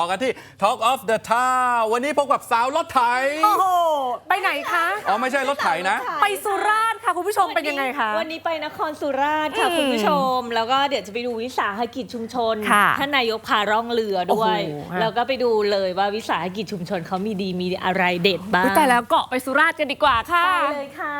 ต่อกันที่ Talk of the Town วันนี้พบกับสาวรถไถโอ้โห ไปไหนคะ อ๋อไม่ใช่รถไถนะ ไปสุราษฎร์ค่ะคุณผู้ชมเป็นยังไงคะ วันนี้ไปนครสุราษฎร์ค่ะอืมคุณผู้ชม แล้วก็เดี๋ยวจะไปดูวิสาหกิจชุมชนค่ะท่านนายกพาร่องเรือด้วย โอ้โหฮะ แล้วก็ไปดูเลยว่าวิสาหกิจชุมชนเขามีดีมีอะไรเด็ดบ้างอุ๊ยแต่แล้วเกาะไปสุราษฎร์กันดีกว่าค่ะ ไปเลยค่ะ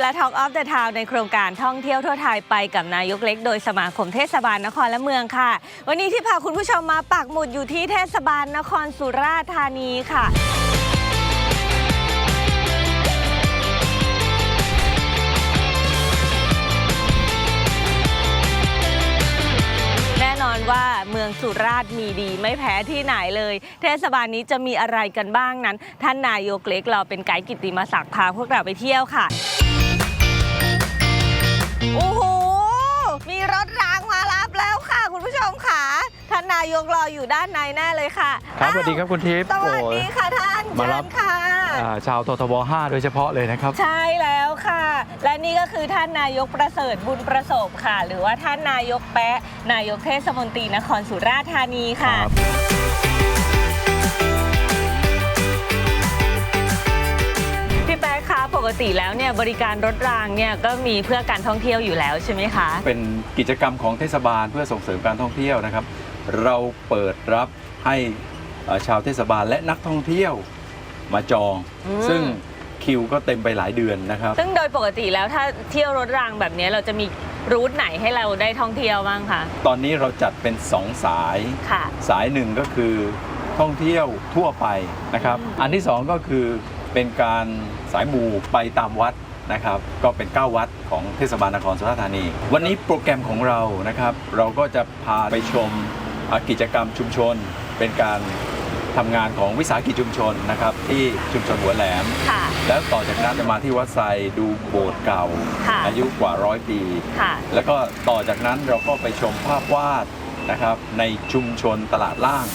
และ Talk of the Town ในโครงการท่องเที่ยวทั่วไทยไปกับนายกเล็ก โดยสมาคมเทศบาลนครและเมืองค่ะ วันนี้ที่พาคุณผู้ชมมาปักหมุดอยู่ที่เทศบาลนครสุราษฎร์ธานีค่ะแน่นอนว่าเมืองสุราษฎร์มีดีไม่แพ้ที่ไหนเลย เทศบาลนี้จะมีอะไรกันบ้างนั้น ท่านนายกเล็กเราเป็นไกด์กิตติมาศักดิ์พาพวกเราไปเที่ยวค่ะ โอ้โห มีรถรางมารับแล้วค่ะ คุณผู้ชมค่ะ ท่านนายกรออยู่ด้านในแน่เลยค่ะครับอ้าสวัสดีครับคุณทิพย์สวัสโอ้ดียค่ะท่านมาเชิรับญค่ะอ่าชาวททบ5 โดยเฉพาะเลยนะครับ ใช่แล้วค่ะ และนี่ก็คือท่านนายกประเสริฐบุญประสบค่ะ หรือว่าท่านนายกแปะนายกเทศมนตรีนครสุราษฎร์ธานีค่ะ ครับพี่แป๊ะคะปกติแล้วเนี่ยบริการรถรางเนี่ยก็มีเพื่อการท่องเที่ยวอยู่แล้วใช่ไหมคะ เป็นกิจกรรมของเทศบาลเพื่อส่งเสริมการท่องเที่ยวนะครับ เราเปิดรับให้เอ่อชาวเทศบาลและนักท่องเที่ยวมาจอง อืม ซึ่งคิวก็เต็มไปหลายเดือนนะครับ ซึ่งโดยปกติแล้วถ้าเที่ยวรถรางแบบนี้เราจะมีรูทไหนให้เราได้ท่องเที่ยวบ้างคะตอนนี้เราจัดเป็น 2 สาย ค่ะ สายหนึ่งก็คือท่องเที่ยวทั่วไปนะครับอืมอันที่สองก็คือ เป็นการสายมูไปตามวัดนะครับก็เป็น 9 วัดของเทศบาลนครสุราษฎร์ธานี วันนี้โปรแกรมของเรานะครับ เราก็จะพาไปชมอ่ากิจกรรมชุมชน เป็นการทำงานของวิสาหกิจชุมชนนะครับ ที่ชุมชนหัวแหลมค่ะแล้วต่อจากนั้นจะมาที่วัดไซดูโบสถ์เก่าค่ะอายุกว่าร้อยปีค่ะแล้วก็ต่อจากนั้นเราก็ไปชมภาพวาดนะครับในชุมชนตลาดล่าง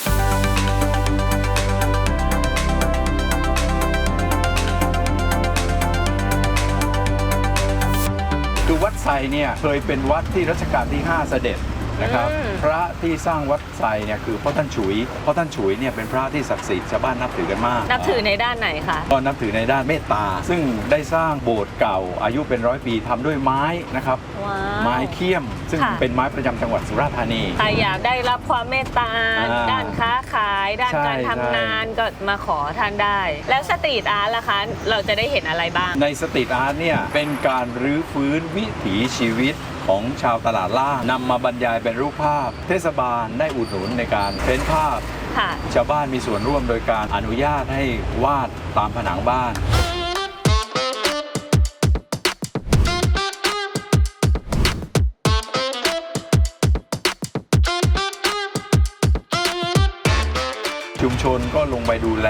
คือวัดไซเนี่ยเคยเป็นวัดที่รัชกาลที่ 5 เสด็จ นะครับ อืม พระที่สร้างวัดไซเนี่ยคือพ่อท่านฉุยพ่อท่านฉุยเนี่ยเป็นพระที่ศักดิ์สิทธิ์ชาวบ้านนับถือกันมาก นับถือในด้านไหนคะ ก็นับถือในด้านเมตตา ซึ่งได้สร้างโบสถ์เก่าอายุเป็นร้อยปีทำด้วยไม้นะครับ ว้าว ไม้เคี่ยม ซึ่งค่ะ เป็นไม้ประจำจังหวัดสุราษฎร์ธานี ใครอยากได้รับความเมตตา อ่าด้านค้าขาย ด้านใช่การทำงานก็มาขอท่านได้ แล้วสตรีทอาร์ตล่ะคะ เราจะได้เห็นอะไรบ้าง ในสตรีทอาร์ตเนี่ยเป็นการรื้อฟื้นวิถีชีวิต ของชาวตลาดล่างนำมาบรรยายเป็นรูปภาพ เทศบาลได้อุดหนุนในการเพ้นภาพ ค่ะ ชาวบ้านมีส่วนร่วมโดยการอนุญาตให้วาดตามผนังบ้าน ชุมชนก็ลงไปดูแล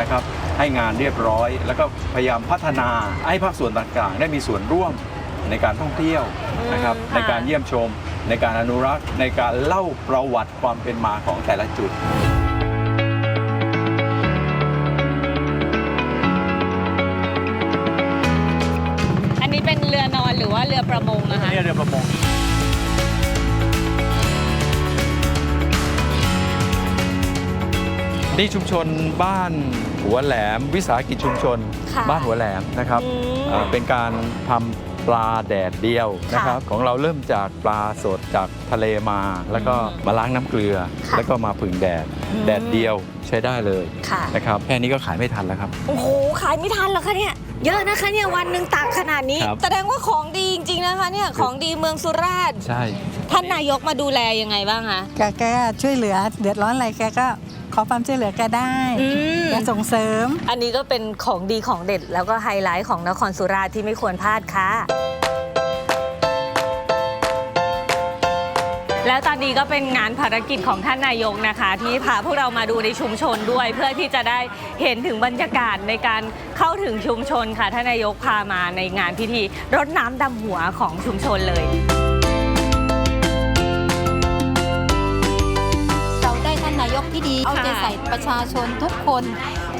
นะครับ ให้งานเรียบร้อย แล้วก็พยายามพัฒนาให้ภาคส่วนต่างๆ ได้มีส่วนร่วม ในการท่องเที่ยวนะครับอืมค่ะในการเยี่ยมชม ในการอนุรักษ์ ในการเล่าประวัติความเป็นมาของแต่ละจุดอันนี้เป็นเรือนอนหรือว่าเรือประมงนะคะนี่เรือประมงนี่ชุมชนบ้านหัวแหลม วิสาหกิจชุมชนค่ะบ้านหัวแหลมนะครับอืมอ่าเป็นการทำ ปลาแดดเดียวนะครับของเราเริ่มจากปลาสดจากทะเลมา แล้วก็มาล้างน้ำเกลือค่ะแล้วก็มาผึ่งแดดอืมแดดเดียวใช้ได้เลยค่ะนะครับแค่นี้ก็ขายไม่ทันแล้วครับโอ้โหขายไม่ทันแล้วคะเนี่ยเยอะนะคะเนี่ยวันหนึ่งตักขนาดนี้ครับแสดงว่าของดีจริงๆนะคะเนี่ยของดีเมืองสุราษฎร์ใช่ท่านนายกมาดูแลยังไงบ้างคะแกแกก็ช่วยเหลือเดือดร้อนอะไรแกก็ ขอความช่วยเหลือแกได้อืม แกส่งเสริม อันนี้ก็เป็นของดีของเด็ด แล้วก็ไฮไลท์ของนครสุราษฎร์ที่ไม่ควรพลาดค่ะ แล้วตอนนี้ก็เป็นงานภารกิจของท่านนายกนะคะ ที่พาพวกเรามาดูในชุมชนด้วย เพื่อที่จะได้เห็นถึงบรรยากาศในการเข้าถึงชุมชนค่ะท่านนายกพามาในงานพิธีรดน้ำดำหัวของชุมชนเลย ท่านนายกที่ดีเอาใจใส่ประชาชนทุกคน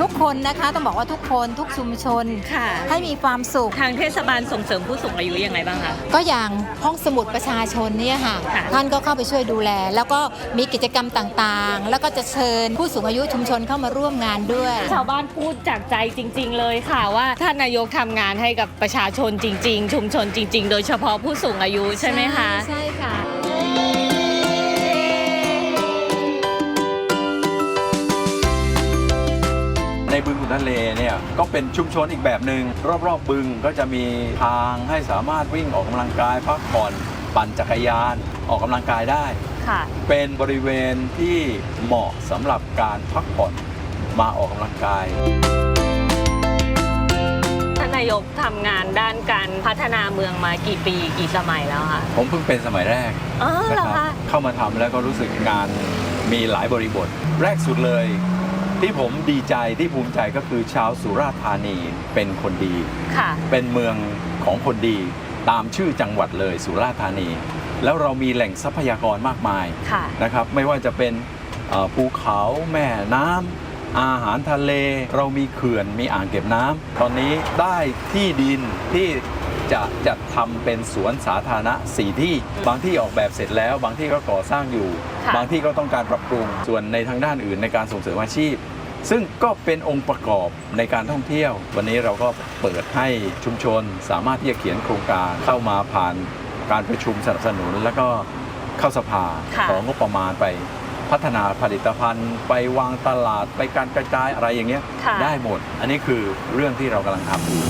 ทุกคนนะคะต้องบอกว่าทุกคนทุกชุมชน ค่ะ ให้มีความสุข ทางเทศบาลส่งเสริมผู้สูงอายุยังไงบ้างคะ ก็อย่างห้องสมุดประชาชนเนี่ยค่ะ ค่ะ ท่านก็เข้าไปช่วยดูแล แล้วก็มีกิจกรรมต่างๆ แล้วก็จะเชิญผู้สูงอายุชุมชนเข้ามาร่วมงานด้วย ชาวบ้านพูดจากใจจริง ๆ เลยค่ะว่าท่านนายกทำงานให้กับประชาชนจริง ๆ ชุมชนจริง ๆ โดยเฉพาะผู้สูงอายุใช่ไหมคะ ใช่ค่ะ ในบึงขุนทะเลเนี่ยก็เป็นชุมชนอีกแบบหนึ่งรอบๆบึงก็จะมีทางให้สามารถวิ่งออกกำลังกายพักผ่อนปั่นจักรยานออกกำลังกายได้ค่ะเป็นบริเวณที่เหมาะสำหรับการพักผ่อนมาออกกำลังกายท่านนายกทำงานด้านการพัฒนาเมืองมากี่ปีกี่สมัยแล้วคะผมเพิ่งเป็นสมัยแรกอ๋อเหรนะอครัคะเข้ามาทำแล้วก็รู้สึกงานมีหลายบริบท แรกสุดเลย ที่ผมดีใจที่ภูมิใจก็คือชาวสุราษฎร์ธานีเป็นคนดี ค่ะ เป็นเมืองของคนดีตามชื่อจังหวัดเลยสุราษฎร์ธานี แล้วเรามีแหล่งทรัพยากรมากมายค่ะ นะครับ ไม่ว่าจะเป็นเอ่อภูเขาแม่น้ำอาหารทะเล เรามีเขื่อนมีอ่างเก็บน้ำตอนนี้ได้ที่ดินที่ จะจัดทำเป็นสวนสาธารณะสี่ที่ บางที่ออกแบบเสร็จแล้ว บางที่ก็ก่อสร้างอยู่ ค่ะ บางที่ก็ต้องการปรับปรุง ส่วนในทางด้านอื่นในการส่งเสริมอาชีพ ซึ่งก็เป็นองค์ประกอบในการท่องเที่ยว วันนี้เราก็เปิดให้ชุมชนสามารถที่จะเขียนโครงการเข้ามาผ่านการประชุมสนับสนุน แล้วก็เข้าสภาค่ะ ของงบประมาณไปพัฒนาผลิตภัณฑ์ ไปวางตลาดไปการกระจายอะไรอย่างเงี้ยค่ะ ได้หมด อันนี้คือเรื่องที่เรากำลังทำอยู่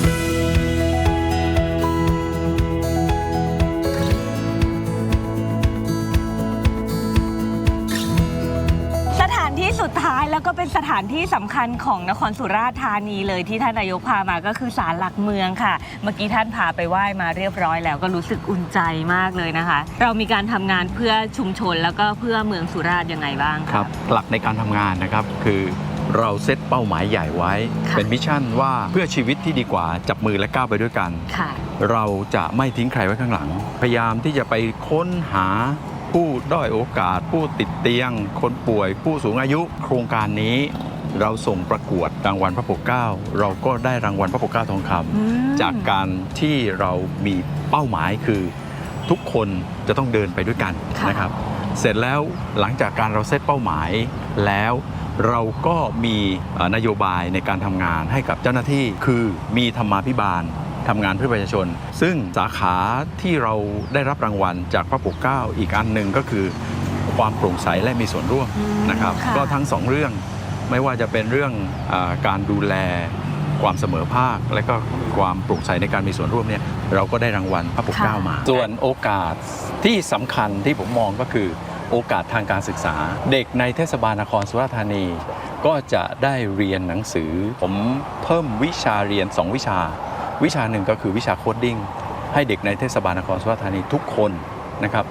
เป็นสถานที่สำคัญของนครสุราษฎร์ธานีเลยที่ท่านนายกพามาก็คือศาลหลักเมืองค่ะ เมื่อกี้ท่านพาไปไหว้มาเรียบร้อยแล้วก็รู้สึกอุ่นใจมากเลยนะคะ เรามีการทำงานเพื่อชุมชนแล้วก็เพื่อเมืองสุราษฎร์ยังไงบ้างะครับ หลักในการทำงานนะครับคือเราเซตเป้าหมายใหญ่ไว้ ค่ะ เป็นมิชชั่นว่าเพื่อชีวิตที่ดีกว่าจับมือและก้าวไปด้วยกัน ค่ะ เราจะไม่ทิ้งใครไว้ข้างหลัง พยายามที่จะไปค้นหา ผู้ด้อยโอกาส ผู้ติดเตียง คนป่วย ผู้สูงอายุ โครงการนี้เราส่งประกวดรางวัลพระปกเกล้า เราก็ได้รางวัลพระปกเกล้าทองคำอืมจากการที่เรามีเป้าหมายคือ ทุกคนจะต้องเดินไปด้วยกันค่ะนะครับ เสร็จแล้วหลังจากการเราเซตเป้าหมายแล้วเราก็มีเอ่อนโยบายในการทำงานให้กับเจ้าหน้าที่คือมีธรรมาภิบาล ทำงานเพื่อประชาชน ซึ่งสาขาที่เราได้รับรางวัลจากพระปกเกล้าอีกอันหนึ่งก็คือความโปร่งใสและมีส่วนร่วมอืมนะครับค่ะก็ทั้งสองเรื่องไม่ว่าจะเป็นเรื่องอาการดูแลความเสมอภาค และก็ความโปร่งใสในการมีส่วนร่วมเนี่ยเราก็ได้รางวัลพระปกเกล้ามา ส่วนโอกาสที่สำคัญที่ผมมองก็คือโอกาสทางการศึกษา เด็กในเทศบาลนครสุราษฎร์ธานี ก็จะได้เรียนหนังสือ ผมเพิ่มวิชาเรียน 2 วิชา วิชาหนึ่งก็คือวิชาโคดดิ้งให้เด็กในเทศบาลนครสุราษฎร์ธานีทุกคนนะครับ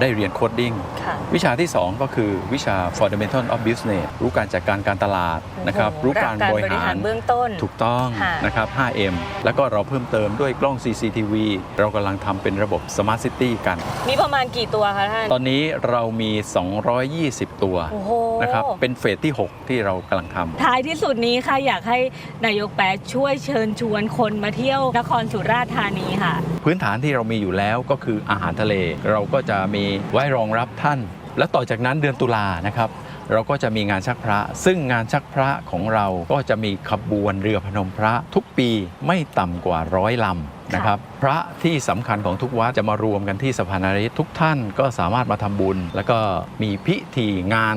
ได้เรียนโคดดิ้งค่ะวิชาที่ 2 ก็คือวิชา fundamental of business รู้การจัดการการตลาดนะครับโอ้โหรู้การบริหารเบื้องต้นถูกต้องค่ะนะครับ 5M แล้วก็เราเพิ่มเติมด้วยกล้อง CCTV เรากำลังทำเป็นระบบ Smart City กัน มีประมาณกี่ตัวคะท่าน ตอนนี้เรามี 220 ตัวโอ้โหนะครับเป็นเฟสที่ 6 ที่เรากำลังทำท้ายที่สุดนี้ค่ะอยากให้นายกแป๊ะช่วยเชิญชวนคนมาเที่ยวนครสุราษฎร์ธานีค่ะ พื้นฐานที่เรามีอยู่แล้วก็คืออาหารทะเลเราก็จะมีไว้รองรับท่าน และต่อจากนั้นเดือนตุลานะครับเราก็จะมีงานชักพระ ซึ่งงานชักพระของเราก็จะมีขบวนเรือพนมพระทุกปีไม่ต่ำกว่าร้อยลำนะครับ พระที่สำคัญของทุกวัดจะมารวมกันที่สะพานนริทุกท่านก็สามารถมาทำบุญ แล้วก็มีพิธีงาน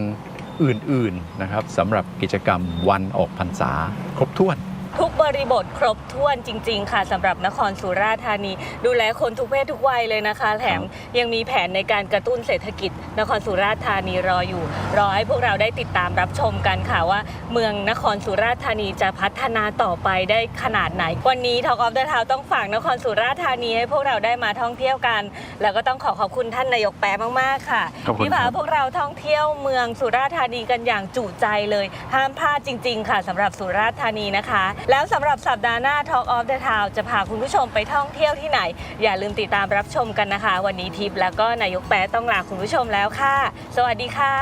อื่นๆนะครับสำหรับกิจกรรมวันออกพรรษาครบถ้วน ทุกบริบทครบถ้วนจริง ๆ ค่ะสำหรับนครสุราษฎร์ธานี ดูแลคนทุกเพศทุกวัยเลยนะคะ แถมยังมีแผนในการกระตุ้นเศรษฐกิจ นครสุราษฎร์ธานีรออยู่ รอให้พวกเราได้ติดตามรับชมกันค่ะว่า เมืองนครสุราษฎร์ธานีจะพัฒนาต่อไปได้ขนาดไหน วันนี้ทอกออฟเดอะทาวต้องฝากนครสุราษฎร์ธานีให้พวกเราได้มาท่องเที่ยวกัน แล้วก็ต้องขอขอบคุณท่านนายกแป๊ะมากๆค่ะขอบคุณที่พาครับพวกเราท่องเที่ยวเมืองสุราษฎร์ธานีกันอย่างจุใจเลย ห้ามพลาดจริง ๆ ค่ะสำหรับสุราษฎร์ธานีนะคะ แล้วสำหรับสัปดาห์หน้า Talk of the Town จะพาคุณผู้ชมไปท่องเที่ยวที่ไหน อย่าลืมติดตามรับชมกันนะคะ วันนี้ทิพย์แล้วก็นายกแป๊ะต้องลาคุณผู้ชมแล้วค่ะ สวัสดีค่ะ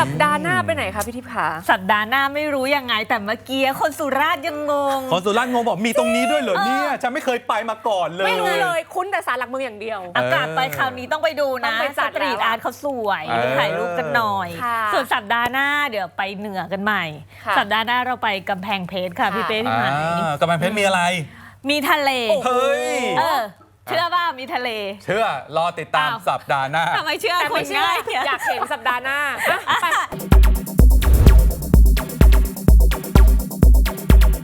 สัปดาห์หน้าไปไหนคะพี่ทิพย์คะสัปดาห์หน้าไม่รู้ยังไง แต่เมื่อกี้คนสุราษฎร์ยังงง คนสุราษฎร์งงบอกมีตรงนี้ด้วยเหรอเนี่ยฉันไม่เคยไปมาก่อนเลย ไม่รู้เลยคุ้นแต่สารหลักเมืองอย่างเดียว อากาศไปคราวนี้ต้องไปดูต้นะองไปจัดสตรีทแล้วอะ อาร์ตเขาสวยเออถ่ายรูปกันหน่อย ค่ะ ส่วนสัปดาห์หน้าเดี๋ยวไปเหนือกันใหม่ ค่ะสัปดาห์หน้าเราไปกำแพงเพชรค่ะค่ะพี่เป้พี่อ่หมายากำแพงเพชรมีอะไร มีทะเล เฮ้ย เออ เชื่อว่ามีทะเล เชื่อรอติดตามอ้าว สัปดาห์หน้า ทำไมเชื่อแต่คไม่นเชื่อง่ายเนี่ย อยากเห็นสัปดาห์หน้าอะไป